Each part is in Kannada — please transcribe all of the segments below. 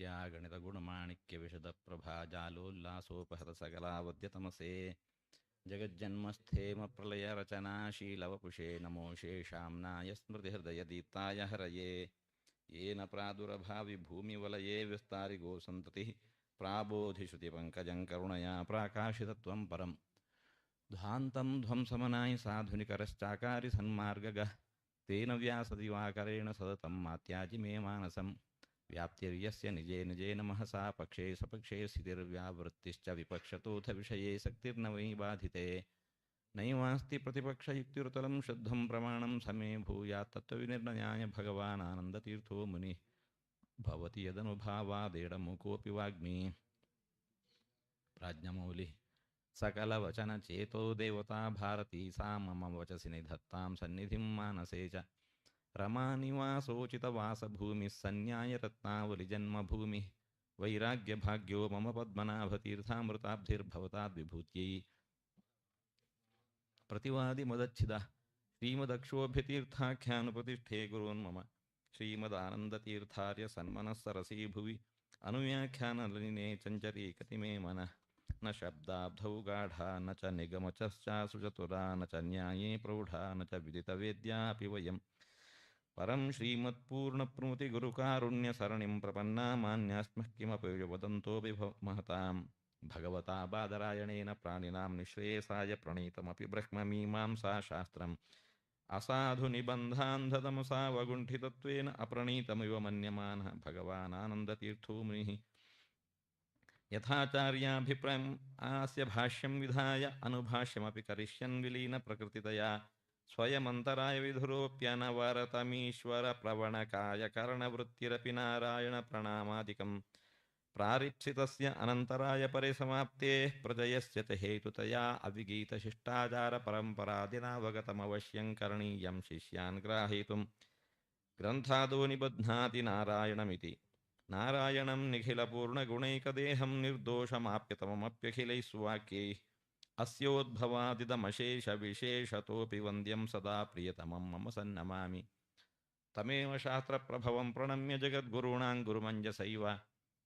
नित्यागणितगुणमाणिक्यविशदप्रभाजालोल्लासोपहतसकलावद्यतमसे जगज्जन्मस्थेमप्रलयरचनाशीलवपुषे नमो शेषाम्नाय स्मृतिहृदयदीप्ताय हरये येन प्रादुरभाविभूमिवलये विस्तारिगो सन्ततिः प्राबोधिश्रुतिपङ्कजं करुणया प्राकाशितत्वं परम्। ध्वान्तं ध्वंसमनाय साधुनिकरश्चाकारि सन्मार्गगः तेन व्यासदिवाकरेण सततं मात्याजि मे मानसं व्याप्तिर्यस्य निजे निजे नमः सा पक्षे सपक्षे स्थितिर्व्यावृत्तिश्च विपक्षतोऽथ विषये शक्तिर्न वै बाधिते। नैवास्ति प्रतिपक्षयुक्तिरुतलं शुद्धं प्रमाणं समे भूयात् तत्त्वविनिर्णयाय भगवान् आनन्दतीर्थो मुनिः। भवति यदनुभावादेडमुकोऽपि वाग्मी। प्राज्ञमौलिः सकलवचनचेतो देवता भारती सा मम वचसि निधत्तां सन्निधिं मानसे च। रमानिवासोचितवासभूमिः सन्न्यायरत्नावलिजन्मभूमिः वैराग्यभाग्यो मम पद्मनाभतीर्थामृताब्धिर्भवताद्विभूत्यै प्रतिवादिमदच्छिदः। श्रीमदक्षोभ्यतीर्थाख्यानुप्रतिष्ठे गुरून् मम। श्रीमदानन्दतीर्थार्य सन्मनः सरसी भुवि अनुव्याख्यानलिने चञ्चरीकति मे मनः। न शब्दाब्धौ गाढा न च निगमचश्चासुचतुरा, न च न्याये प्रौढा, न च विदितवेद्यापि वयं परं श्रीमत्पूर्णप्रमुतिगुरुकारुण्यसरणिं प्रपन्ना मान्यास्मः किमपि वदन्तोऽपि महतां। भगवता बादरायणेन प्राणिनां निःश्रेयसाय प्रणीतमपि ब्रह्ममीमांसा शास्त्रम्। असाधुनिबन्धान्धतमसा वगुण्ठितत्वेन अप्रणीतमिव मन्यमानः भगवानानन्दतीर्थो मुनिः यथाचार्याभिप्रायम् अस्य भाष्यं विधाय अनुभाष्यमपि करिष्यन् विलीनप्रकृतितया। स्वयमन्तराय विधुरोऽप्यनवरतमीश्वरप्रवणकाय करणवृत्तिरपि नारायणप्रणामादिकं प्रारिप्सितस्य अनन्तराय परिसमाप्तेः प्रजयस्य च हेतुतया अविगीतशिष्टाचारपरम्परादिनावगतमवश्यं करणीयं शिष्यान् ग्राहीतुं ग्रन्थादो निबध्नाति नारायणमिति नारायणं निखिलपूर्णगुणैकदेहं निर्दोषमाप्यतममप्यखिलैः सुवाक्यैः अस्योद्भवादिदमशेषविशेषतोऽपि वन्द्यं सदा प्रियतमं मम सन्नमामि तमेव शास्त्रप्रभवं प्रणम्य जगद्गुरूणां गुरुमञ्जसैव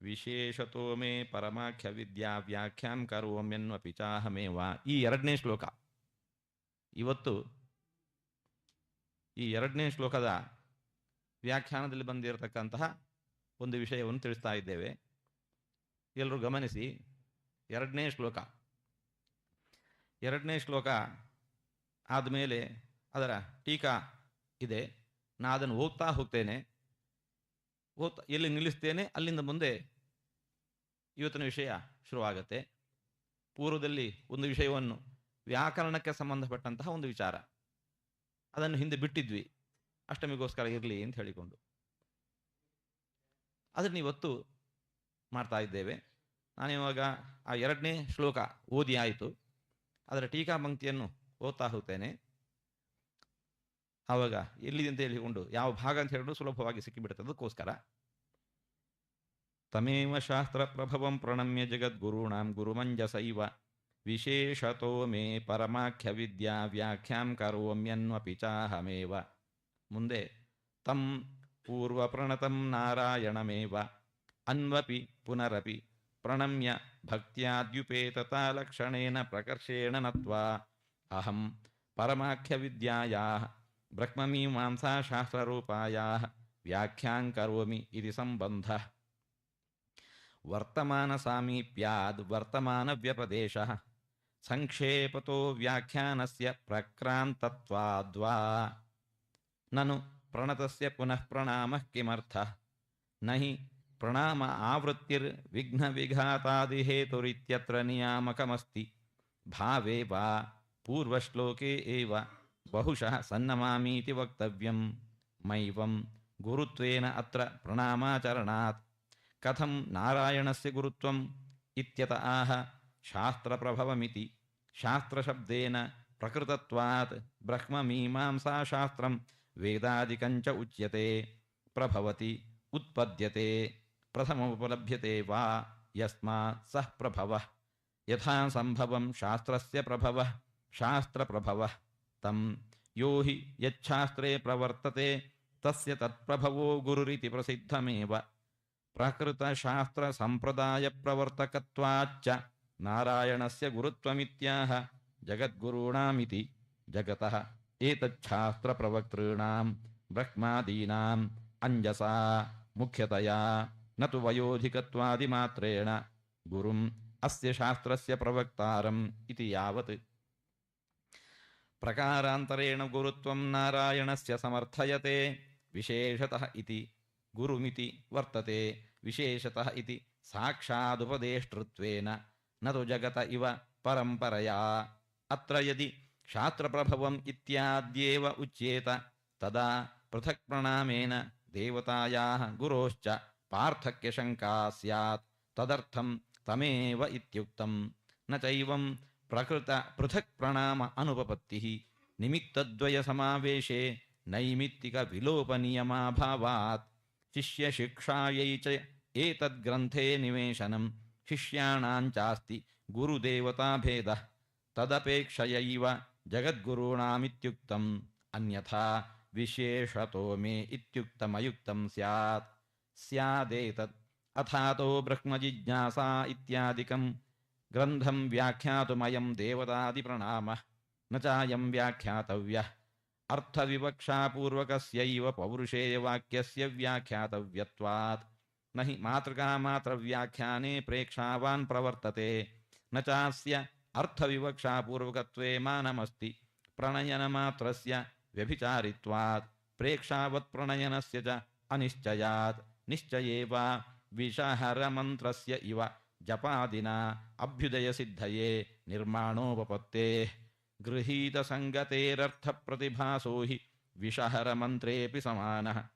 ವಿಶೇಷತೋ ಮೇ ಪರಮಾಖ್ಯ ವಿದ್ಯಾ ವ್ಯಾಖ್ಯಾಂ ಕರೋಮ್ಯನ್ವಪಿ ಚಾಹಮೇವ ಈ ಎರಡನೇ ಶ್ಲೋಕ ಇವತ್ತು ಈ ಎರಡನೇ ಶ್ಲೋಕದ ವ್ಯಾಖ್ಯಾನದಲ್ಲಿ ಬಂದಿರತಕ್ಕಂತಹ ಒಂದು ವಿಷಯವನ್ನು ತಿಳಿಸ್ತಾ ಇದ್ದೇವೆ ಎಲ್ಲರೂ ಗಮನಿಸಿ ಎರಡನೇ ಶ್ಲೋಕ ಎರಡನೇ ಶ್ಲೋಕ ಆದಮೇಲೆ ಅದರ ಟೀಕಾ ಇದೆ. ನಾ ಅದನ್ನು ಓದ್ತಾ ಹೋಗ್ತೇನೆ. ಓದ್ತಾ ಎಲ್ಲಿ ನಿಲ್ಲಿಸ್ತೇನೆ, ಅಲ್ಲಿಂದ ಮುಂದೆ ಇವತ್ತಿನ ವಿಷಯ ಶುರುವಾಗತ್ತೆ. ಪೂರ್ವದಲ್ಲಿ ಒಂದು ವಿಷಯವನ್ನು ವ್ಯಾಕರಣಕ್ಕೆ ಸಂಬಂಧಪಟ್ಟಂತಹ ಒಂದು ವಿಚಾರ. ಅದನ್ನು ಹಿಂದೆ ಬಿಟ್ಟಿದ್ವಿ. ಅಷ್ಟಮಿಗೋಸ್ಕರ ಇರಲಿ ಅಂತ ಹೇಳಿಕೊಂಡು. ಅದನ್ನು ಇವತ್ತು ಮಾಡ್ತಾ ಇದ್ದೇವೆ. ನಾನಿವಾಗ ಆ ಎರಡನೇ ಶ್ಲೋಕ ಓದಿ ಆಯಿತು. ಅದರ ಟೀಕಾ ಪಂಕ್ತಿಯನ್ನು ಓದ್ತಾ ಹೋಗ್ತೇನೆ. ಆವಾಗ ಎಲ್ಲಿದೆ ಅಂತ ಹೇಳಿಕೊಂಡು ಯಾವ ಭಾಗ ಅಂತ ಹೇಳಿದ್ರು ಸುಲಭವಾಗಿ ಸಿಕ್ಕಿಬಿಡುತ್ತೆ ಅದಕ್ಕೋಸ್ಕರ. ತಮೇವ ಶಾಸ್ತ್ರ ಪ್ರಭವಂ ಪ್ರಣಮ್ಯ ಜಗದ್ಗುರುಣಾಂ ಗುರುಮಂಜಸೈವ. ವಿಶೇಷತೋ ಮೇ ಪರಮಾಖ್ಯ ವಿದ್ಯಾ ವ್ಯಾಖ್ಯಾಂ ಕರೋಮ್ಯನ್ವಪಿ ಚಾಹಮೇವ. ಮುಂದೆ ತಂ ಪೂರ್ವಪ್ರಣತಂ ನಾರಾಯಣಮೇವ. ಅನ್ವಪಿ ಪುನರಪಿ प्रणम्य भक्त्याद्युपेततालक्षणेन प्रकर्षेण नत्वा। अहं परमाख्यविद्यायाः, ब्रह्ममीमांसाशास्त्ररूपायाः व्याख्यां करोमि इति सम्बन्धः। वर्तमानसामीप्याद्वर्तमानव्यपदेशः संक्षेपतो व्याख्यानस्य प्रक्रान्तत्वाद्वा। ननु प्रणतस्य पुनः प्रणामः किमर्थः? न हि प्रणाम आवृत्तिर्विघ्नविघातादिहेतुरित्यत्र नियामकमस्ति। भावे वा पूर्वश्लोके एव बहुशः सन्नमामीति वक्तव्यं मैवं गुरुत्वेन अत्र प्रणामाचरणात्। कथं नारायणस्य गुरुत्वम् इत्यत आह शास्त्रप्रभवमिति। शास्त्रशब्देन प्रकृतत्वात् ब्रह्ममीमांसाशास्त्रं वेदादिकञ्च उच्यते, प्रभवति, उत्पद्यते। प्रथमोपलभ्यते वा यस्मात् सः प्रभवः। यथा सम्भवं शास्त्रस्य प्रभवः, शास्त्रप्रभवः। तं यो हि यच्छास्त्रे प्रवर्तते, तस्य तत्प्रभवो गुरुरिति प्रसिद्धमेव। प्रकृतशास्त्रसम्प्रदायप्रवर्तकत्वाच्च नारायणस्य गुरुत्वमित्याह जगद्गुरूणामिति जगतः। एतच्छास्त्रप्रवक्तॄणां ब्रह्मादीनाम् अञ्जसा मुख्यतया न तु वयोधिकत्वादिमात्रेण। गुरुम् अस्य शास्त्रस्य प्रवक्तारम् इति यावत्। प्रकारान्तरेण गुरुत्वं नारायणस्य समर्थयते विशेषतः इति गुरुमिति वर्तते विशेषतः इति साक्षादुपदेष्टृत्वेन। न तु जगत इव परम्परया। अत्र यदि शास्त्रप्रभवम् इत्याद्येव उच्येत तदा पृथक् प्रणामेन देवतायाः गुरोश्च पार्थक्यशङ्का स्यात्। तदर्थं तमेव इत्युक्तं। न चैवं प्रकृत पृथक् प्रणाम अनुपपत्तिः। निमित्तद्वयसमावेशे नैमित्तिकविलोपनियमाभावात्। शिष्यशिक्षायै च एतद्ग्रन्थे निवेशनं। शिष्याणाञ्चास्ति गुरुदेवताभेदः। तदपेक्षयैव जगद्गुरूणामित्युक्तम्। अन्यथा विशेषतो मे इत्युक्तमयुक्तं स्यात्। स्यादेतत् अथातो ब्रह्मजिज्ञासा इत्यादिकम् ग्रन्थं व्याख्यातुमयं देवतादिप्रणामः। न चायं व्याख्यातव्यः। अर्थविवक्षापूर्वकस्यैव पौरुषे वाक्यस्य व्याख्यातव्यत्वात्। न हि मातृकामात्रव्याख्याने प्रेक्षावान् प्रवर्तते। न चास्य अर्थविवक्षापूर्वकत्वे मानमस्ति। प्रणयनमात्रस्य व्यभिचारित्वात्। प्रेक्षावत्प्रणयनस्य च अनिश्चयात्। निश्चयेव। विषहरमन्त्रस्य इव जपादिना अभ्युदयसिद्धये संगतेरर्थ प्रतिभासो हि विषहरमंत्रे सन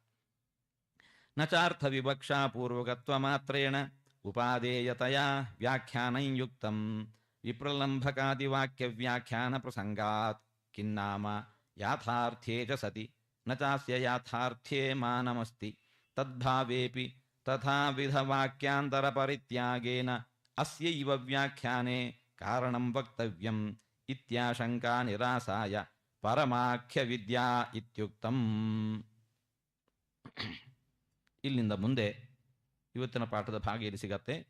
न चार्थविवक्षापूर्वकत्वमात्रेण उपादेयतया व्याख्यानं युक्तं विप्रलम्भकादिवाक्यव्याख्यानप्रसङ्गात् किन्नाम याथार्थ्ये च सति। न चास्य याथार्थ्ये मानमस्ति। ಕಿನ್ನಾಮ ತಥಾ ವಿಧ ವಾಕ್ಯಾಂತರ ಪರಿತ್ಯಾಗೇನ ತದ್ಭಾವೇಪಿ ಅಸ್ಯೈವ ವ್ಯಾಖ್ಯಾನೆ ಕಾರಣಂ ವಕ್ತವ್ಯಂ ಇತ್ಯಾಶಂಕಾ ನಿರಾಸಾಯ ಪರಮಾಖ್ಯ ವಿದ್ಯಾ ಇತ್ಯುಕ್ತಂ. ಇಲ್ಲಿಂದ ಮುಂದೆ ಇವತ್ತಿನ ಪಾಠದ ಭಾಗ ಇಲ್ಲಿ ಸಿಗತ್ತೆ.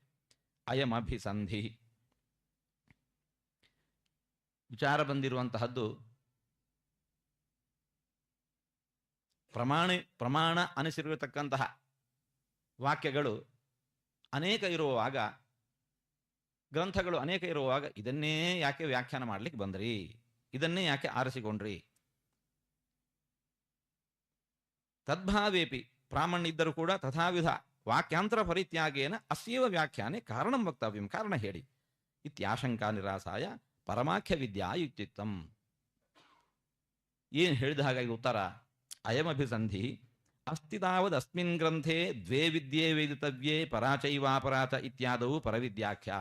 ಅಯಮಭಿಸಂಧಿ ವಿಚಾರ ಬಂದಿರುವಂತಹದ್ದು ಪ್ರಮಾಣ ಪ್ರಮಾಣ ಅನಿಸಿರತಕ್ಕಂತಹ ವಾಕ್ಯಗಳು ಅನೇಕ ಇರುವಾಗ ಗ್ರಂಥಗಳು ಅನೇಕ ಇರುವಾಗ ಇದನ್ನೇ ಯಾಕೆ ವ್ಯಾಖ್ಯಾನ ಮಾಡ್ಲಿಕ್ಕೆ ಬಂದ್ರಿ? ಇದನ್ನೇ ಯಾಕೆ ಆರಿಸಿಕೊಂಡ್ರಿ? ತದ್ಭಾವೇಪಿ ಪ್ರಾಮಣ್ಯ ಇದ್ದರೂ ಕೂಡ ತಥಾವಿಧ ವಾಕ್ಯಾಂತರ ಪರಿತ್ಯಾಗೇನ ಅಸೀವ ವ್ಯಾಖ್ಯಾನೆ ಕಾರಣಂ ವಕ್ತವ್ಯಂ. ಕಾರಣ ಹೇಳಿ. ಇತ್ಯಾಶಂಕಾ ನಿರಾಸಾಯ ಪರಮಾಖ್ಯ ವಿದ್ಯಾ ಇತ್ಯುಕ್ತಂ ಏನು ಹೇಳಿದ ಹಾಗಾಗಿ ಉತ್ತರ? ಅಯಮಭಿಸಂಧಿ ಅಸ್ತಿ ತಾವದಸ್ಮಿನ್ ಗ್ರಂಥೆ ದ್ವೇ ವಿದ್ಯೆ ವೇದಿತವ್ಯೇ ಪರಾಚೈವಾಪರಾಚ ಇತ್ಯಾದವು ಪರವಿದ್ಯಾಖ್ಯ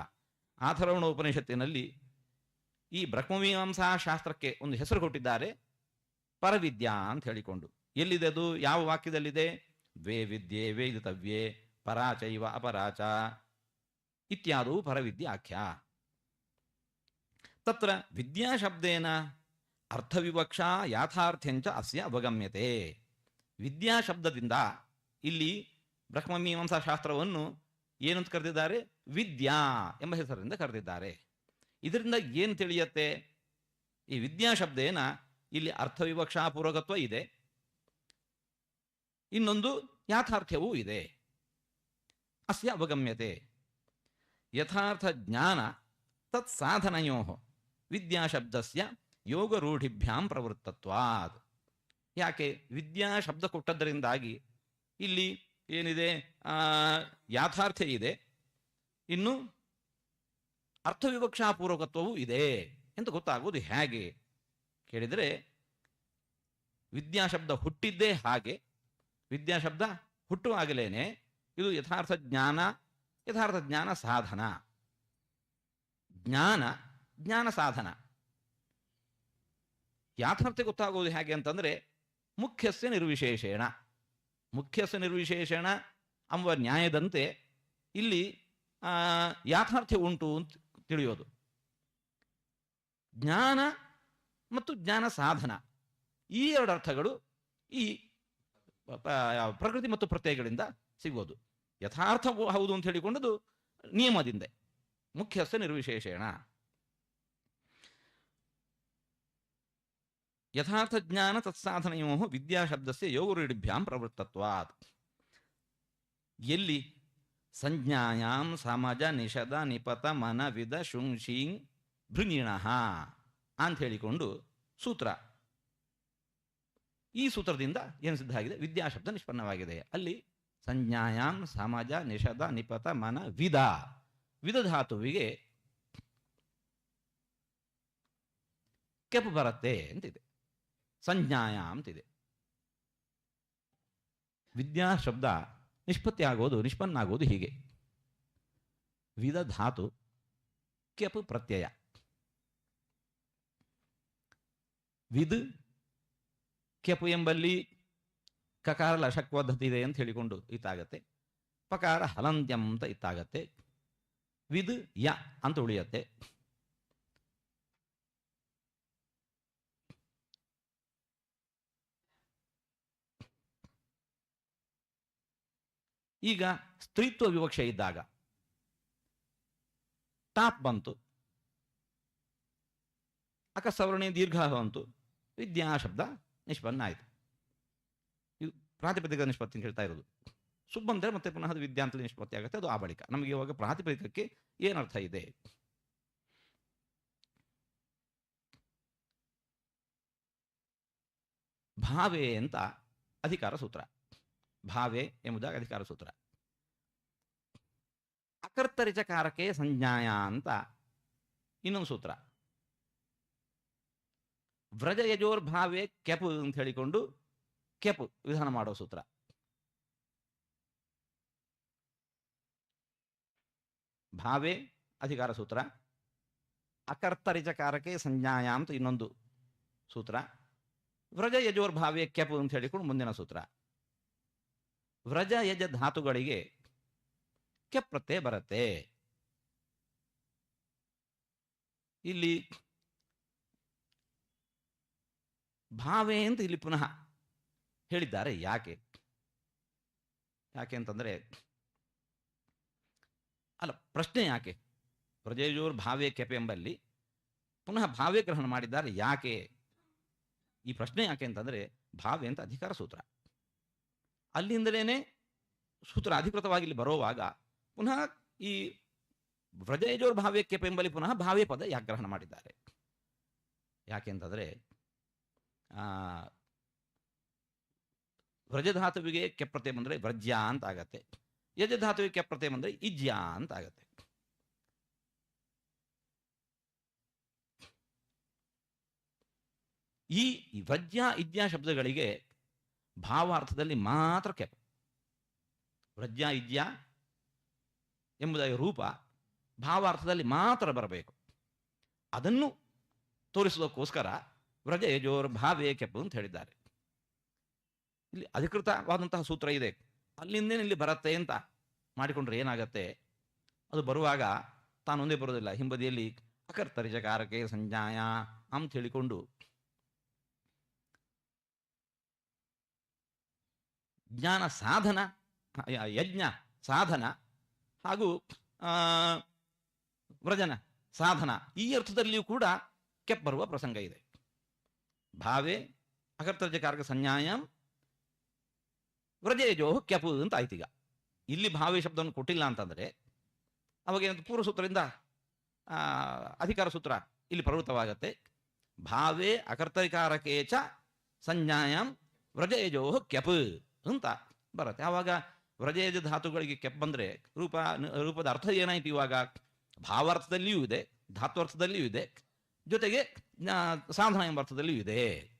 ಆಥರ್ವಣ ಉಪನಿಷತ್ತಿನಲ್ಲಿ ಈ ಬ್ರಹ್ಮಮೀಮಾಂಸಾ ಶಾಸ್ತ್ರಕ್ಕೆ ಒಂದು ಹೆಸರು ಕೊಟ್ಟಿದ್ದಾರೆ, ಪರವಿದ್ಯಾ ಅಂತ ಹೇಳಿಕೊಂಡು। ಎಲ್ಲಿದೆ ಅದು? ಯಾವ ವಾಕ್ಯದಲ್ಲಿದೆ? ದ್ವೇ ವಿದ್ಯೆ ವೇದಿತವ್ಯೇ ಪರಾಚೈವ ಅಪರಾಚ ಇತ್ಯಾದವು ಪರವಿದ್ಯಾಖ್ಯ। ತತ್ರ ವಿದ್ಯಾಶಬ್ದೇನ ಅರ್ಥವಿವಕ್ಷಾ ಯಾಥಾರ್ಥ್ಯಂಚ ಅಸ್ಯ ಅವಗಮ್ಯತೆ. ವಿದ್ಯಾಶಬ್ದದಿಂದ ಇಲ್ಲಿ ಬ್ರಹ್ಮಮೀಮಾಂಸಾ ಶಾಸ್ತ್ರವನ್ನು ಏನಂತ ಕರೆದಿದ್ದಾರೆ? ವಿದ್ಯಾ ಎಂಬ ಹೆಸರಿಂದ ಕರೆದಿದ್ದಾರೆ. ಇದರಿಂದ ಏನು ತಿಳಿಯತ್ತೆ? ಈ ವಿದ್ಯಾಶಬ್ದೇನ ಇಲ್ಲಿ ಅರ್ಥವಿವಕ್ಷಾ ಪೂರ್ವಕತ್ವ ಇದೆ. ಇನ್ನೊಂದು ಯಾಥಾರ್ಥ್ಯವೂ ಇದೆ. ಅಸ್ಯ ಅವಗಮ್ಯತೆ. ಯಥಾರ್ಥ ಜ್ಞಾನ ತತ್ ಸಾಧನಯೋ ವಿದ್ಯಾಶಬ್ದಸ್ಯ ಯೋಗರೂಢಿಭ್ಯಾಂ ಪ್ರವೃತ್ತತ್ವಾದ ಯಾಕೆ? ವಿದ್ಯಾ ಶಬ್ದ ಕೊಟ್ಟದ್ದರಿಂದಾಗಿ ಇಲ್ಲಿ ಏನಿದೆ? ಯಾಥಾರ್ಥ್ಯ ಇದೆ. ಇನ್ನು ಅರ್ಥವಿವಕ್ಷಾಪೂರ್ವಕತ್ವವೂ ಇದೆ ಎಂದು ಗೊತ್ತಾಗುವುದು ಹೇಗೆ? ಕೇಳಿದರೆ ವಿದ್ಯಾಶಬ್ದ ಹುಟ್ಟಿದ್ದೇ ಹಾಗೆ ವಿದ್ಯಾಶಬ್ದ ಹುಟ್ಟುವಾಗಲೇನೆ ಇದು ಯಥಾರ್ಥ ಜ್ಞಾನ ಯಥಾರ್ಥ ಜ್ಞಾನ ಸಾಧನ. ಜ್ಞಾನ ಜ್ಞಾನ ಸಾಧನ. ಯಾಥಾರ್ಥ್ಯ ಗೊತ್ತಾಗೋದು ಹೇಗೆ ಅಂತಂದ್ರೆ ಮುಖ್ಯಸ್ಯ ನಿರ್ವಿಶೇಷೇಣ. ಮುಖ್ಯಸ್ಯ ನಿರ್ವಿಶೇಷಣ ಅಂಬ ನ್ಯಾಯದಂತೆ ಇಲ್ಲಿ ಯಾಥಾರ್ಥ್ಯ ಉಂಟು ಅಂತ ತಿಳಿಯೋದು. ಜ್ಞಾನ ಮತ್ತು ಜ್ಞಾನ ಸಾಧನ ಈ ಎರಡು ಅರ್ಥಗಳು ಈ ಪ್ರಕೃತಿ ಮತ್ತು ಪ್ರತ್ಯಯಗಳಿಂದ ಸಿಗೋದು. ಯಥಾರ್ಥ ಹೌದು ಅಂತ ಹೇಳಿಕೊಂಡದು ನಿಯಮದಿಂದ. ಮುಖ್ಯಸ್ಥ ನಿರ್ವಿಶೇಷೇಣ. ಯಥಾರ್ಥ ಜ್ಞಾನ ತತ್ಸಾಧನಯೋ ವಿದ್ಯಾಶಬ್ದಸ್ಯ ಯೋಗುರುಡಿಭ್ಯಾಂ ಪ್ರವೃತ್ತತ್ವಾತ್. ಎಲ್ಲಿ? ಸಂಜ್ಞಾಯಾಂ ಸಮಜ ನಿಷದ ನಿಪತ ಮನ ವಿದ ಶುಂಶೀಂ ಭೃಂಗಿಣಃ ಅಂತ ಹೇಳಿಕೊಂಡು ಸೂತ್ರ. ಈ ಸೂತ್ರದಿಂದ ಏನು ಸಿದ್ಧ ಆಗಿದೆ? ವಿದ್ಯಾಶಬ್ದ ನಿಷ್ಪನ್ನವಾಗಿದೆ. ಅಲ್ಲಿ ಸಂಜ್ಞಾಯಾಂ ಸಮಾಜ ನಿಷದ ನಿಪತ ಮನ ವಿದ ವಿಧಧಾತುವಿಗೆ ಧಾತುವಿಗೆ ಕೆಪ್ ಬರುತ್ತೆ ಅಂತಿದೆ. ಸಂಜ್ಞಾಯ ಅಂತಿದೆ ವಿದ್ಯಾ ಶಬ್ದ ನಿಷ್ಪತ್ತಿ ಆಗೋದು ನಿಷ್ಪನ್ನ ಹೀಗೆ. ವಿದ ಧಾತು, ಕೆಪ್ ಪ್ರತ್ಯಯ. ವಿದ್, ಕೆಪು ಎಂಬಲ್ಲಿ ಕಕಾರ ಲಶಕ್ ಪದ್ಧತಿ ಇದೆ ಅಂತ ಹೇಳಿಕೊಂಡು ಇತ್ತಾಗತ್ತೆ. ಪಕಾರ ಹಲಂತ್ಯಂ ಅಂತ ಇತ್ತಾಗತ್ತೆ. ವಿದ್ ಯ ಅಂತ ಉಳಿಯತ್ತೆ. ಈಗ ಸ್ತ್ರೀತ್ವ ವಿವಕ್ಷೆ ಇದ್ದಾಗ ತಾಪ್ ಬಂತು. ಅಕಸವರ್ಣೆ ದೀರ್ಘ ಬಂತು. ವಿದ್ಯಾ ಶಬ್ದ ನಿಷ್ಪನ್ನ ಆಯಿತು ಇದು ಪ್ರಾತಿಪದಿಕ ನಿಷ್ಪತ್ತಿ ಅಂತ ಹೇಳ್ತಾ ಇರೋದು. ಸುಬ್ಬಂದರೆ ಮತ್ತೆ ಪುನಃ ಅದು ವಿದ್ಯಾ ಅಂತಲೇ ನಿಷ್ಪತ್ತಿ ಆಗುತ್ತೆ, ಅದು ಆ ಬಳಿಕ. ನಮಗೆ ಇವಾಗ ಪ್ರಾತಿಪದಿಕಕ್ಕೆ ಏನರ್ಥ ಇದೆ? ಭಾವೆ ಅಂತ ಅಧಿಕಾರ ಸೂತ್ರ. ಭಾವೆ ಎಂಬುದಾಗಿ ಅಧಿಕಾರ ಸೂತ್ರ. ಅಕರ್ತರಿಚಕಾರಕ್ಕೆ ಸಂಜ್ಞಾಯ ಅಂತ ಇನ್ನೊಂದು ಸೂತ್ರ. ವ್ರಜ ಯಜೋರ್ ಭಾವೆ ಕೆಪು ಅಂತ ಹೇಳಿಕೊಂಡು ಕೆಪು ವಿಧಾನ ಮಾಡೋ ಸೂತ್ರ. ಭಾವೆ ಅಧಿಕಾರ ಸೂತ್ರ. ಅಕರ್ತರಿಚಕಾರಕ್ಕೆ ಸಂಜ್ಞಾಯ ಅಂತ ಇನ್ನೊಂದು ಸೂತ್ರ. ವ್ರಜ ಯಜೋರ್ ಭಾವೆ ಕೆಪು ಅಂತ ಹೇಳಿಕೊಂಡು ಮುಂದಿನ ಸೂತ್ರ. ವ್ರಜ ಯಜ ಧಾತುಗಳಿಗೆ ಕೆಪ್ರತೆ ಬರುತ್ತೆ. ಇಲ್ಲಿ ಭಾವೆ ಅಂತ ಇಲ್ಲಿ ಪುನಃ ಹೇಳಿದ್ದಾರೆ ಯಾಕೆ? ಯಾಕೆ ಅಂತಂದ್ರೆ, ಅಲ್ಲ ಪ್ರಶ್ನೆ ಯಾಕೆ? ಪ್ರಜೆಯೋರ್ ಭಾವೆ ಕೆಪೆ ಎಂಬಲ್ಲಿ ಪುನಃ ಭಾವೆ ಗ್ರಹಣ ಮಾಡಿದ್ದಾರೆ ಯಾಕೆ? ಈ ಪ್ರಶ್ನೆ ಯಾಕೆ ಅಂತಂದ್ರೆ ಭಾವೆ ಅಂತ ಅಧಿಕಾರ ಸೂತ್ರ. ಅಲ್ಲಿಂದಲೇ ಸೂತ್ರ ಅಧಿಕೃತವಾಗಿ ಇಲ್ಲಿ ಬರೋವಾಗ ಪುನಃ ಈ ವ್ರಜಯಜೋರ್ ಭಾವ್ಯಕ್ಕೆ ಎಂಬಲ್ಲಿ ಪುನಃ ಭಾವ್ಯ ಪದ ಯಾಗ್ರಹಣ ಮಾಡಿದ್ದಾರೆ. ಯಾಕೆ ಅಂತಂದ್ರೆ, ಆ, ವ್ರಜಧಾತುವಿಗೆ ಕೆಪ್ರತೆ ಬಂದರೆ ವ್ರಜ್ಯ ಅಂತ ಆಗತ್ತೆ. ಯಜಧಾತುವಿಗೆ ಕೆಪ್ರತೆ ಬಂದ್ರೆ ಇಜ್ಯ ಅಂತ ಆಗತ್ತೆ. ಈ ವ್ರಜ್ಯ ಇದ್ಯಾ ಶಬ್ದಗಳಿಗೆ ಭಾವಾರ್ಥದಲ್ಲಿ ಮಾತ್ರ ಕೆಪ್. ವ್ರಜ್ಯ ಇದ್ಯಾ ಎಂಬುದಾಗಿ ರೂಪ ಭಾವಾರ್ಥದಲ್ಲಿ ಮಾತ್ರ ಬರಬೇಕು. ಅದನ್ನು ತೋರಿಸೋದಕ್ಕೋಸ್ಕರ ವ್ರಜ ಯಜೋರ್ ಭಾವೇ ಕೆಪ್ಪು ಅಂತ ಹೇಳಿದ್ದಾರೆ. ಇಲ್ಲಿ ಅಧಿಕೃತವಾದಂತಹ ಸೂತ್ರ ಇದೆ. ಅಲ್ಲಿಂದೇನೆ ಇಲ್ಲಿ ಬರುತ್ತೆ ಅಂತ ಮಾಡಿಕೊಂಡ್ರೆ ಏನಾಗತ್ತೆ? ಅದು ಬರುವಾಗ ತಾನೊಂದೇ ಬರೋದಿಲ್ಲ ಹಿಂಬದಿಯಲ್ಲಿ ಅಕರ್ತರಿಜಕಾರಕ್ಕೆ ಸಂಜಾಯ ಅಂತ ಹೇಳಿಕೊಂಡು ಜ್ಞಾನ ಸಾಧನ ಯಜ್ಞ ಸಾಧನ ಹಾಗೂ ವ್ರಜನ ಸಾಧನ ಈ ಅರ್ಥದಲ್ಲಿಯೂ ಕೂಡ ಕೆಪ್ಪರುವ ಪ್ರಸಂಗ ಇದೆ. ಭಾವೆ ಅಕರ್ತರ್ಜಕಾರಕ ಸಂಜ್ಞಾಯಂ ವ್ರಜೇಜೋ ಕೆಪು ಅಂತ ಆಯ್ತೀಗ. ಇಲ್ಲಿ ಭಾವೆ ಶಬ್ದವನ್ನು ಕೊಟ್ಟಿಲ್ಲ ಅಂತಂದ್ರೆ ಅವಾಗ ಏನಂತ ಪೂರ್ವ ಸೂತ್ರದಿಂದ ಅಧಿಕಾರ ಸೂತ್ರ ಇಲ್ಲಿ ಪ್ರವೃತ್ತವಾಗತ್ತೆ. ಭಾವೇ ಅಕರ್ತರಿಕಾರಕೇಚ ಸಂಜ್ಞಾಯಂ ವ್ರಜೇಜೋ ಕೆಪ್. ಅಂತ ಬರುತ್ತೆ. ಆವಾಗ ವ್ರಜೇಜ ಧಾತುಗಳಿಗೆ ಕೆಪ್ ಬಂದ್ರೆ ರೂಪ, ರೂಪದ ಅರ್ಥ ಏನಾಯ್ತು ಇವಾಗ? ಭಾವಾರ್ಥದಲ್ಲಿಯೂ ಇದೆ, ಧಾತ್ವರ್ಥದಲ್ಲಿಯೂ ಇದೆ, ಜೊತೆಗೆ ಸಾಧನ ಎಂಬ ಅರ್ಥದಲ್ಲಿಯೂ ಇದೆ.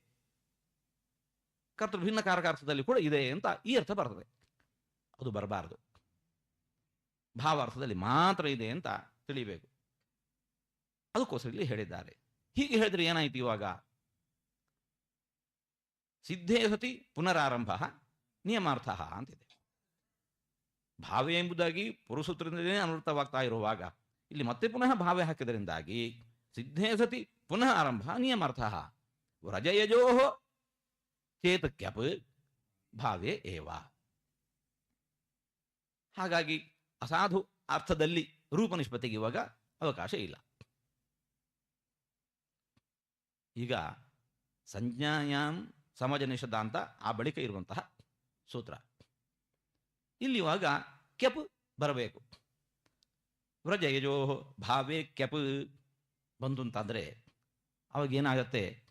ಕರ್ತೃ ಭಿನ್ನ ಕಾರಕಾರ್ಥದಲ್ಲಿ ಕೂಡ ಇದೆ ಅಂತ ಈ ಅರ್ಥ ಬರ್ತದೆ. ಅದು ಬರಬಾರದು. ಭಾವಾರ್ಥದಲ್ಲಿ ಮಾತ್ರ ಇದೆ ಅಂತ ತಿಳಿಬೇಕು. ಅದಕ್ಕೋಸ್ಕರ ಇಲ್ಲಿ ಹೇಳಿದ್ದಾರೆ. ಹೀಗೆ ಹೇಳಿದ್ರೆ ಏನಾಯ್ತು ಇವಾಗ? ಸಿದ್ಧೇ ಸತಿ ಪುನರಾರಂಭ ನಿಯಮಾರ್ಥ ಅಂತಿದೆ. ಭಾವೆ ಎಂಬುದಾಗಿ ಪುರುಸೂತ್ರದಿಂದಲೇ ಅನುವೃತವಾಗ್ತಾ ಇರುವಾಗ ಇಲ್ಲಿ ಮತ್ತೆ ಪುನಃ ಭಾವೆ ಹಾಕಿದರಿಂದಾಗಿ ಸಿದ್ಧೇ ಸತಿ ಪುನಃ ಆರಂಭ ನಿಯಮಾರ್ಥ. ವ್ರಜಯಜೋ ಚೇತ ಕ್ಯಪ್ ಭಾವೆ ಏವ. ಹಾಗಾಗಿ ಅಸಾಧು ಅರ್ಥದಲ್ಲಿ ರೂಪ ನಿಷ್ಪತ್ತಿಗೆ ಇವಾಗ ಅವಕಾಶ ಇಲ್ಲ. ಈಗ ಸಂಜ್ಞಾಯಾಮ್ ಸಮಾಜ ನಿಷೇಧ ಅಂತ ಆ ಬಳಿಕ ಇರುವಂತಹ ಸೂತ್ರ. ಇಲ್ಲಿವಾಗ ಕೆಪ್ ಬರಬೇಕು. ವ್ರಜಯಜೋ ಭಾವೆ ಕೆಪ್ ಬಂತು ಅಂತಂದ್ರೆ ಅವಾಗ ಏನಾಗತ್ತೆ?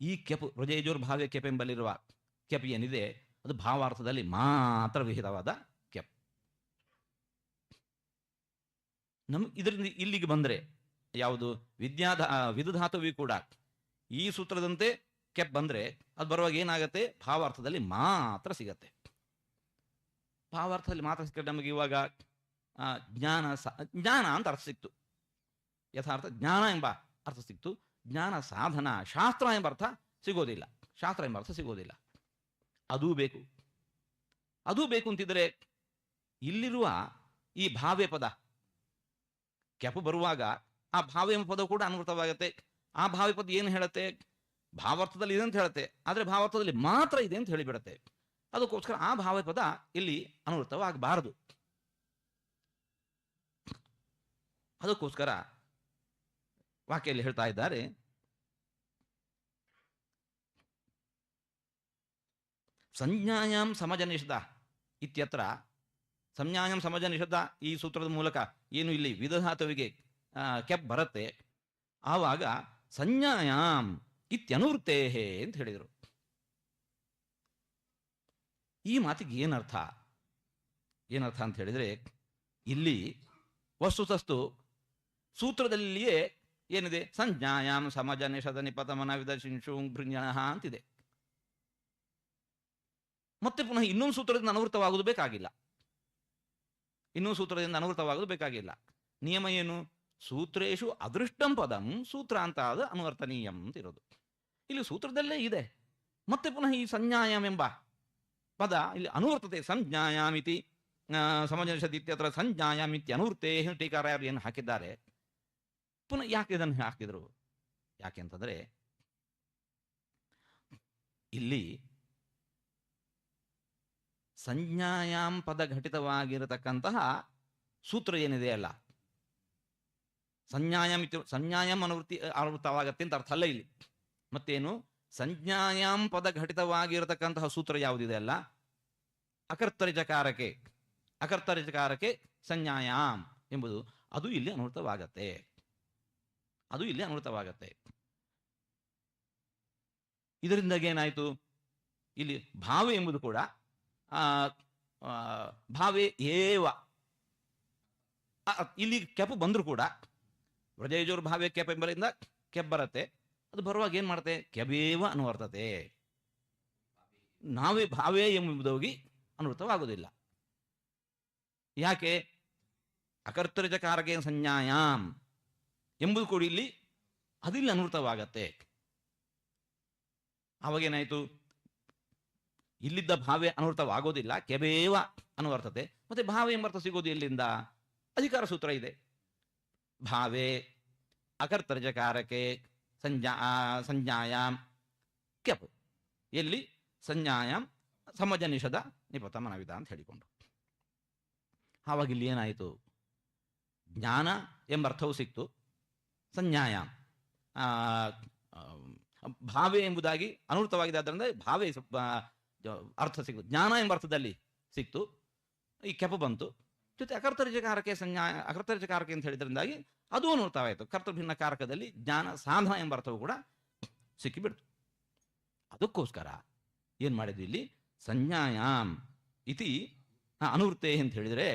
ಈ ಕೆಪ್ ವ್ರಜಯಜೋರ್ ಭಾವೆ ಕೆಪ್ ಎಂಬಲ್ಲಿರುವ ಕೆಪ್ ಏನಿದೆ? ಅದು ಭಾವಾರ್ಥದಲ್ಲಿ ಮಾತ್ರ ವಿಹಿತವಾದ ಕೆಪ್. ನಮ್ ಇದರಿಂದ ಇಲ್ಲಿಗೆ ಬಂದ್ರೆ ಯಾವುದು? ವಿದ್ಯಾಧ ವಿಧಧಾತುವಿ ಕೂಡ ಈ ಸೂತ್ರದಂತೆ ಕೆಪ್ ಬಂದ್ರೆ ಅದು ಬರುವಾಗ ಏನಾಗತ್ತೆ? ಭಾವಾರ್ಥದಲ್ಲಿ ಮಾತ್ರ ಸಿಗತ್ತೆ. ಭಾವಾರ್ಥದಲ್ಲಿ ಮಾತ್ರ ಸಿಕ್ಕರೆ ನಮಗೆ ಇವಾಗ ಜ್ಞಾನ ಜ್ಞಾನ ಅಂತ ಅರ್ಥ ಸಿಕ್ತು. ಯಥಾರ್ಥ ಜ್ಞಾನ ಎಂಬ ಅರ್ಥ ಸಿಕ್ತು. ಜ್ಞಾನ ಸಾಧನ, ಶಾಸ್ತ್ರ ಎಂಬ ಅರ್ಥ ಸಿಗೋದಿಲ್ಲ. ಶಾಸ್ತ್ರ ಎಂಬ ಅರ್ಥ ಸಿಗೋದಿಲ್ಲ. ಅದೂ ಬೇಕು. ಅದೂ ಬೇಕು ಅಂತಿದ್ರೆ ಇಲ್ಲಿರುವ ಈ ಭಾವ್ಯ ಪದ, ಕೆಪು ಬರುವಾಗ ಆ ಭಾವ್ಯ ಎಂಬ ಪದ ಕೂಡ ಅನ್ವೃತವಾಗುತ್ತೆ. ಆ ಭಾವಿಪದ ಪದ ಏನು ಹೇಳುತ್ತೆ? ಭಾವಾರ್ಥದಲ್ಲಿ ಇದೆ ಅಂತ ಹೇಳುತ್ತೆ. ಆದರೆ ಭಾವಾರ್ಥದಲ್ಲಿ ಮಾತ್ರ ಇದೆ ಅಂತ ಹೇಳಿಬಿಡುತ್ತೆ. ಅದಕ್ಕೋಸ್ಕರ ಆ ಭಾವಪದ ಪದ ಇಲ್ಲಿ ಅನುವೃತ್ತವಾಗಬಾರದು. ಅದಕ್ಕೋಸ್ಕರ ವಾಕ್ಯಲ್ಲಿ ಹೇಳ್ತಾ ಇದ್ದಾರೆ. ಸಂಜ್ಞಾಯಾಂ ಸಮಜ ನಿಷಧ ಇತ್ಯತ್ರ ಸಂಜ್ಞಾಯಾಮ್ ಸಮಜ ನಿಷಧ ಈ ಸೂತ್ರದ ಮೂಲಕ ಏನು ಇಲ್ಲಿ ವಿಧಧಾತುವಿಗೆ ಕೆಪ್ ಬರುತ್ತೆ. ಆವಾಗ ಸಂಜ್ಞಾಯಾಂ ಇತ್ಯನುವೃತ್ತೇಹೇ ಅಂತ ಹೇಳಿದರು. ಈ ಮಾತಿಗೆ ಏನರ್ಥ? ಏನರ್ಥ ಅಂತ ಹೇಳಿದ್ರೆ, ಇಲ್ಲಿ ವಸ್ತುತಸ್ತು ಸೂತ್ರದಲ್ಲಿಯೇ ಏನಿದೆ? ಸಂಜ್ಞಾಯಾಮ್ ಸಮಜ ನಿಷದ ನಿಪತಮನ ವಿದರ್ಶಿಂಶು ಭೃಂಜನ ಅಂತಿದೆ. ಮತ್ತೆ ಪುನಃ ಇನ್ನೊಂದು ಸೂತ್ರದಿಂದ ಅನವೃತವಾಗುವುದು ಬೇಕಾಗಿಲ್ಲ. ಇನ್ನೊಂದು ಸೂತ್ರದಿಂದ ಅನವೃತವಾಗುವುದು ಬೇಕಾಗಿಲ್ಲ. ನಿಯಮ ಏನು? ಸೂತ್ರೇಶು ಅದೃಷ್ಟಂ ಪದಂ ಸೂತ್ರ ಅಂತ ಆದ ಅನುವರ್ತನೀಯಂ ಅಂತ ಇರೋದು. ಇಲ್ಲಿ ಸೂತ್ರದಲ್ಲೇ ಇದೆ. ಮತ್ತೆ ಪುನಃ ಈ ಸಂಜ್ಞಾಯಂ ಎಂಬ ಪದ ಇಲ್ಲಿ ಅನುವರ್ತತೆ ಸಂಜ್ಞಾಯಾಮಿತಿ ಸಮಜನಿಷದ್ ಇತ್ಯತ್ರ ಸಂಜ್ಞಾಯಾಮಿತಿ ಅನುವೃತ್ತೇ ಟೀಕಾರಾಯರು ಏನು ಹಾಕಿದ್ದಾರೆ. ಪುನಃ ಯಾಕೆ ಇದನ್ನು ಹಾಕಿದರು? ಯಾಕೆ ಅಂತಂದ್ರೆ ಇಲ್ಲಿ ಸಂಜ್ಞಾಯಾಮ್ ಪದ ಘಟಿತವಾಗಿರತಕ್ಕಂತಹ ಸೂತ್ರ ಏನಿದೆ ಅಲ್ಲ ಸಂಜ್ಞಾಯಾಮ್ ಇತ್ಯ ಸಂಜ್ಞಾಯಾಮ್ ಅನುವೃತ್ತಿ ಆವೃತ್ತವಾಗತ್ತೆ ಅಂತ ಅರ್ಥ ಅಲ್ಲ ಇಲ್ಲಿ. ಮತ್ತೇನು? ಸಂಜ್ಞಾಯಾಮ್ ಪದ ಘಟಿತವಾಗಿರತಕ್ಕಂತಹ ಸೂತ್ರ ಯಾವುದಿದೆ ಅಲ್ಲ? ಅಕರ್ತರಿಜಕಾರಕ್ಕೆ ಅಕರ್ತರಿಜಕಾರಕ್ಕೆ ಸಂಜ್ಞಾಯಾಮ್ ಎಂಬುದು ಅದು ಇಲ್ಲಿ ಅನುವೃತವಾಗತ್ತೆ ಅದು ಇಲ್ಲಿ ಅನುವೃತವಾಗತ್ತೆ ಇದರಿಂದಾಗಿ ಏನಾಯಿತು? ಇಲ್ಲಿ ಭಾವೆ ಎಂಬುದು ಕೂಡ ಆ, ಭಾವೆ ಏವ. ಇಲ್ಲಿ ಕೆಪು ಬಂದರೂ ಕೂಡ ವ್ರಜಯಜೋರ್ ಭಾವೆ ಕೆಪ್ ಕೆಬ್ಬರತ್ತೆ ಕೆಪ್ ಬರುತ್ತೆ ಅದು ಬರುವಾಗ ಏನ್ ಮಾಡುತ್ತೆ ಕೆಬೇವ ಅನುವರ್ತತೆ. ನಾವೇ ಭಾವೇ ಎಂಬುದೋಗಿ ಅನುವೃತವಾಗುವುದಿಲ್ಲ. ಯಾಕೆ? ಅಕರ್ತರಿಜಕಾರಕೆ ಸಂಜ್ಞಾಯಾಮ್ ಎಂಬುದು ಕೂಡ ಇಲ್ಲಿ ಅದಿಲ್ಲಿ ಅನುವೃತವಾಗತ್ತೆ. ಅವಾಗೇನಾಯ್ತು ಇಲ್ಲಿದ್ದ ಭಾವೆ ಅನುವೃತವಾಗೋದಿಲ್ಲ, ಕೆಬೇವ ಅನುವರ್ತತೆ. ಮತ್ತೆ ಭಾವೆ ಎಂಬರ್ಥ ಸಿಗೋದು ಎಲ್ಲಿಂದ? ಅಧಿಕಾರ ಸೂತ್ರ ಇದೆ. ಭಾವೆ ಅಕರ್ತರ್ಜಕಾರಕೆ ಸಂಜ್ಞಾ ಸಂಜ್ಞಾಯಾಮ್ ಕೆಪ್ ಎಲ್ಲಿ? ಸಂಜ್ಞಾಯಾಮ್ ಸಮಜ ನಿಷದ ನಿಪತ ಮನವಿದ ಅಂತ ಹೇಳಿಕೊಂಡು. ಆವಾಗ ಇಲ್ಲಿ ಏನಾಯಿತು? ಜ್ಞಾನ ಎಂಬ ಅರ್ಥವೂ ಸಿಕ್ತು. ಸಂಜ್ಞಾಯಾಮ್ ಭಾವೆ ಎಂಬುದಾಗಿ ಅನುವೃತವಾಗಿದೆ ಆದ್ದರಿಂದ ಭಾವೆ ಅರ್ಥ ಸಿಕ್ತು ಜ್ಞಾನ ಎಂಬ ಅರ್ಥದಲ್ಲಿ ಸಿಕ್ತು. ಈ ಕೆಪ ಬಂತು. ಜೊತೆ ಅಕರ್ತರಿಜಕಾರಕ್ಕೆ ಸಂಜ್ಞಾ ಅಕರ್ತರಿಜಕಾರಕ್ಕೆ ಅಂತ ಹೇಳಿದ್ರಿಂದಾಗಿ ಅದು ಅನೃತವಾಯಿತು ಕರ್ತೃಭಿನ್ನ ಕಾರಕದಲ್ಲಿ ಜ್ಞಾನ ಸಾಧನ ಎಂಬ ಅರ್ಥವು ಕೂಡ ಸಿಕ್ಕಿಬಿಡ್ತು. ಅದಕ್ಕೋಸ್ಕರ ಏನು ಮಾಡಿದ್ವಿ ಇಲ್ಲಿ? ಸಂಜ್ಞಾಯಾಮ್ ಇತಿ ಅನುವೃತ್ತೆ ಅಂತ ಹೇಳಿದರೆ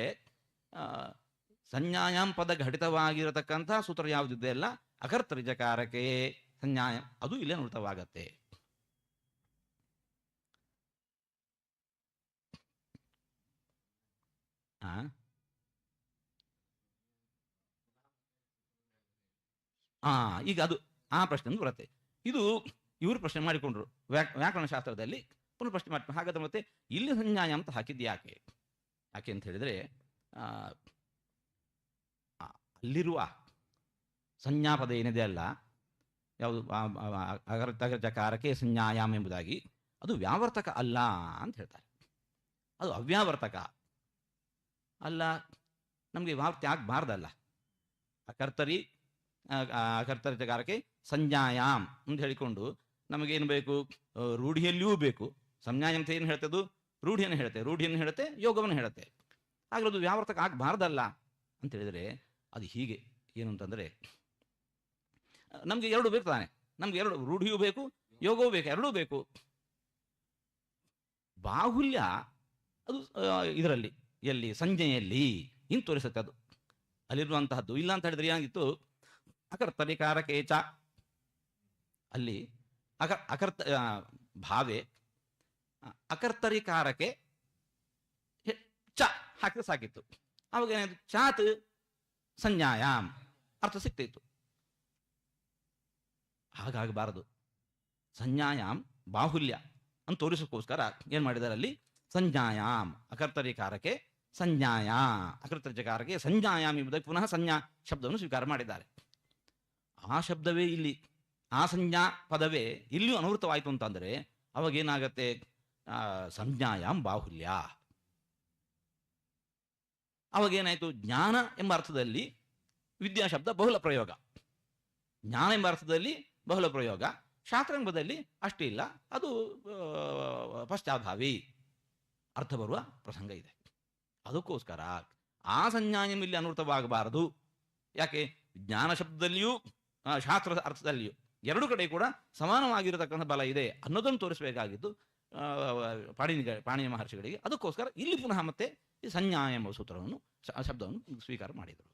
ಸಂಜ್ಞಾಯಾಮ್ ಪದ ಘಟಿತವಾಗಿರತಕ್ಕಂಥ ಸೂತ್ರ ಯಾವುದಿದೆ ಅಲ್ಲ? ಅಕರ್ತರಿಜಕಾರಕ್ಕೆ ಸಂಜ್ಞಾಯ. ಅದು ಇಲ್ಲಿ ಅನುವೃತವಾಗತ್ತೆ ಆ? ಆ, ಈಗ ಅದು ಆ ಪ್ರಶ್ನೆ ಬರುತ್ತೆ. ಇದು ಇವರು ಪ್ರಶ್ನೆ ಮಾಡಿಕೊಂಡ್ರು. ವ್ಯಾಕ್ ವ್ಯಾಕರಣ ಶಾಸ್ತ್ರದಲ್ಲಿ ಪುನಃ ಪ್ರಶ್ನೆ ಮಾಡ್ತಾರೆ. ಹಾಗಾದ್ರೆ ಮತ್ತೆ ಇಲ್ಲಿ ಸಂಜ್ಞಾಯ ಅಂತ ಹಾಕಿದ್ದು ಯಾಕೆ? ಯಾಕೆ ಅಂತ ಹೇಳಿದ್ರೆ ಅಲ್ಲಿರುವ ಸಂಜ್ಞಾಪದ ಏನಿದೆ ಅಲ್ಲ, ಯಾವುದು ಅಗರಚಕಾರಕ್ಕೆ ಸಂಜ್ಞಾಯಾಮ್ ಎಂಬುದಾಗಿ, ಅದು ವ್ಯಾವರ್ತಕ ಅಲ್ಲ ಅಂತ ಹೇಳ್ತಾರೆ. ಅದು ಅವ್ಯಾವರ್ತಕ ಅಲ್ಲ, ನಮಗೆ ವ್ಯಾಪ್ತಿ ಆಗಬಾರ್ದಲ್ಲ. ಅಕರ್ತರಿ ಅಕರ್ತರಿತಗಾರಕ್ಕೆ ಸಂಜ್ಞಾಯಾಮ್ ಅಂತ ಹೇಳಿಕೊಂಡು ನಮಗೇನು ಬೇಕು? ರೂಢಿಯಲ್ಲಿಯೂ ಬೇಕು. ಸಂಜ್ಞಾಯ ಅಂತ ಏನು ಹೇಳ್ತದ್ದು ರೂಢಿಯನ್ನು ಹೇಳುತ್ತೆ. ರೂಢಿಯನ್ನು ಹೇಳುತ್ತೆ, ಯೋಗವನ್ನು ಹೇಳುತ್ತೆ. ಹಾಗೆ ಅದು ವ್ಯಾವರ್ತಕ ಆಗಬಾರ್ದಲ್ಲ ಅಂತ ಹೇಳಿದರೆ ಅದು ಹೀಗೆ. ಏನು ಅಂತಂದರೆ, ನಮಗೆ ಎರಡು ಬೇಕು ತಾನೆ ನಮ್ಗೆ ಎರಡು, ರೂಢಿಯೂ ಬೇಕು, ಯೋಗವೂ ಬೇಕು, ಎರಡೂ ಬೇಕು. ಬಾಹುಲ್ಯ, ಅದು ಇದರಲ್ಲಿ, ಎಲ್ಲಿ ಸಂಜೆಯಲ್ಲಿ ಇನ್ ತೋರಿಸುತ್ತೆ ಅದು. ಅಲ್ಲಿರುವಂತಹದ್ದು. ಇಲ್ಲ ಅಂತ ಹೇಳಿದ್ರೆ ಏನಾಗಿತ್ತು? ಅಕರ್ತರಿಕಾರಕೇಚ ಅಲ್ಲಿ ಅಕ, ಅಕರ್ತ ಭಾವೆ ಅಕರ್ತರಿಕಾರಕ್ಕೆ ಚ ಹಾಕಿದ್ರೆ ಸಾಕಿತ್ತು. ಅವಾಗ ಏನಾಯ್ತು? ಚಾತ್ ಸಂಜ್ಞಾಯಾಮ್ ಅರ್ಥ ಸಿಕ್ತಿತ್ತು. ಹಾಗಾಗಬಾರದು. ಸಂಜ್ಞಾಯಾಮ್ ಬಾಹುಲ್ಯ ಅಂತ ತೋರಿಸೋಕ್ಕೋಸ್ಕರ ಏನು ಮಾಡಿದ್ದಾರೆ ಅಲ್ಲಿ? ಸಂಜ್ಞಾಯಾಮ್ ಅಕರ್ತರಿಕಾರಕ್ಕೆ ಸಂಜ್ಞಾಯ ಅಕರ್ತರಿಕಾರಕ್ಕೆ ಸಂಜ್ಞಾಯಾಮ್ ಎಂಬುದಕ್ಕೆ ಪುನಃ ಸಂಜ್ಞಾ ಶಬ್ದವನ್ನು ಸ್ವೀಕಾರ ಮಾಡಿದ್ದಾರೆ. ಆ ಶಬ್ದವೇ ಇಲ್ಲಿ ಆ ಸಂಜ್ಞಾ ಪದವೇ ಇಲ್ಲಿಯೂ ಅನುವೃತವಾಯಿತು ಅಂತಂದರೆ ಅವಾಗ ಏನಾಗತ್ತೆ? ಆ, ಸಂಜ್ಞಾಯಾಮ್ ಬಾಹುಲ್ಯ. ಅವಾಗೇನಾಯಿತು ಜ್ಞಾನ ಎಂಬ ಅರ್ಥದಲ್ಲಿ ವಿದ್ಯಾ ಶಬ್ದ ಬಹುಲ ಪ್ರಯೋಗ. ಜ್ಞಾನ ಎಂಬ ಅರ್ಥದಲ್ಲಿ ಬಹುಲ ಪ್ರಯೋಗ. ಶಾಸ್ತ್ರಾಂಗದಲ್ಲಿ ಅಷ್ಟೇ ಇಲ್ಲ ಅದು ಪಶ್ಚಾಭಾವಿ ಅರ್ಥ ಬರುವ ಪ್ರಸಂಗ ಇದೆ. ಅದಕ್ಕೋಸ್ಕರ ಆ ಸಂಜ್ಞಾನ ಇಲ್ಲಿ ಅನುವೃತವಾಗಬಾರದು ಯಾಕೆ? ಜ್ಞಾನ ಶಬ್ದದಲ್ಲಿಯೂ ಶಾಸ್ತ್ರದ ಅರ್ಥದಲ್ಲಿಯೂ ಎರಡು ಕಡೆ ಕೂಡ ಸಮಾನವಾಗಿರತಕ್ಕಂಥ ಬಲ ಇದೆ ಅನ್ನೋದನ್ನು ತೋರಿಸಬೇಕಾಗಿದ್ದು ಪಾಣಿನಿ ಪಾಣಿನಿ ಮಹರ್ಷಿಗಳಿಗೆ. ಅದಕ್ಕೋಸ್ಕರ ಇಲ್ಲಿ ಪುನಃ ಮತ್ತೆ ಈ ಸಂಜ್ಞಾ ಎಂಬ ಸೂತ್ರವನ್ನು ಶಬ್ದವನ್ನು ಸ್ವೀಕಾರ ಮಾಡಿದರು.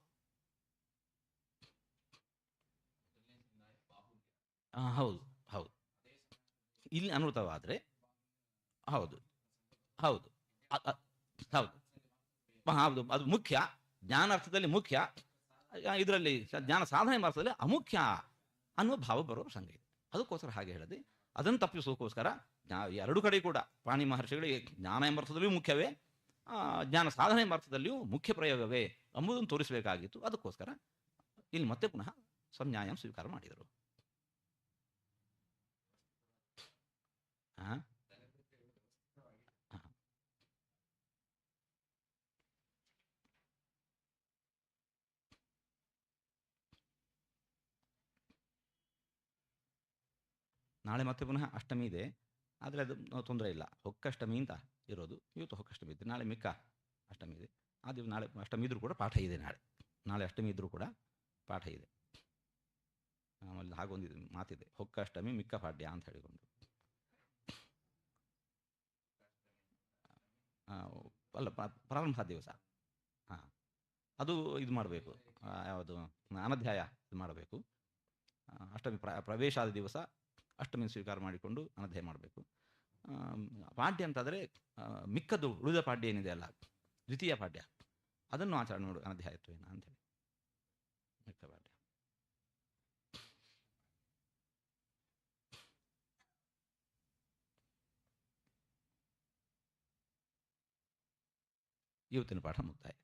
ಹೌದು ಹೌದು. ಇಲ್ಲಿ ಅನೃತವಾದರೆ ಹೌದು ಹೌದು ಹೌದು. ಹೌದು, ಅದು ಮುಖ್ಯ ಜ್ಞಾನ ಅರ್ಥದಲ್ಲಿ ಮುಖ್ಯ. ಇದರಲ್ಲಿ ಜ್ಞಾನ ಸಾಧನೆ ಮಾರ್ತದಲ್ಲಿ ಅಮುಖ್ಯ ಅನ್ನುವ ಭಾವ ಬರುವ ಇದೆ. ಅದಕ್ಕೋಸ್ಕರ ಹಾಗೆ ಹೇಳಿದೆ. ಅದನ್ನು ತಪ್ಪಿಸೋಕ್ಕೋಸ್ಕರ ಎರಡು ಕಡೆ ಕೂಡ ಪ್ರಾಣಿ ಮಹರ್ಷಿಗಳಿಗೆ ಜ್ಞಾನ ಎಂಬರ್ಥದಲ್ಲಿಯೂ ಮುಖ್ಯವೇ ಜ್ಞಾನ ಸಾಧನೆ ಎಂಬರ್ಥದಲ್ಲಿಯೂ ಮುಖ್ಯ ಪ್ರಯೋಗವೇ ಎಂಬುದನ್ನು ತೋರಿಸಬೇಕಾಗಿತ್ತು. ಅದಕ್ಕೋಸ್ಕರ ಇಲ್ಲಿ ಮತ್ತೆ ಪುನಃ ಸಂನ್ಯಾಯ ಸ್ವೀಕಾರ ಮಾಡಿದರು. ಆ? ನಾಳೆ ಮತ್ತೆ ಪುನಃ ಅಷ್ಟಮಿ ಇದೆ. ಆದರೆ ಅದು ತೊಂದರೆ ಇಲ್ಲ. ಹೊಕ್ಕಷ್ಟಮಿ ಅಂತ ಇರೋದು. ಇವತ್ತು ಹೊಕ್ಕಷ್ಟಮಿ ಇದೆ. ನಾಳೆ ಮಿಕ್ಕ ಅಷ್ಟಮಿ ಇದೆ. ದಿವಸ ನಾಳೆ ಅಷ್ಟಮಿ ಇದ್ರೂ ಕೂಡ ಪಾಠ ಇದೆ ನಾಳೆ. ನಾಳೆ ಅಷ್ಟಮಿ ಇದ್ರೂ ಕೂಡ ಪಾಠ ಇದೆ. ಆಮೇಲೆ ಹಾಗೊಂದು ಇದು ಮಾತಿದೆ. ಹೊಕ್ಕ ಅಷ್ಟಮಿ ಮಿಕ್ಕ ಪಾಡ್ಯ ಅಂತ ಹೇಳಿಕೊಂಡು. ಅಲ್ಲ ಪ್ರ- ಪ್ರಾರಂಭ ದಿವಸ. ಹಾಂ. ಅದು ಇದು ಮಾಡಬೇಕು. ಯಾವುದು, ಅನಧ್ಯಾಯ ಇದು ಮಾಡಬೇಕು. ಅಷ್ಟಮಿ ಪ್ರ, ಪ್ರವೇಶಾದ ದಿವಸ ಅಷ್ಟಮಿ ಸ್ವೀಕಾರ ಮಾಡಿಕೊಂಡು ಅನಧ್ಯಯ ಮಾಡಬೇಕು. ಪಾಡ್ಯ ಅಂತಾದರೆ ಮಿಕ್ಕದ್ದು ಉಳಿದ ಪಾಡ್ಯ ಏನಿದೆ ಅಲ್ಲ, ದ್ವಿತೀಯ ಪಾಡ್ಯ. ಅದನ್ನು ಆಚರಣೆ ಮಾಡು ಅನಧ್ಯಾಯತ್ವೇನ ಅಂತೇಳಿ ಮಿಕ್ಕ ಪಾಡ್ಯ. ಇವತ್ತಿನ ಪಾಠ ಮುಕ್ತಾಯ.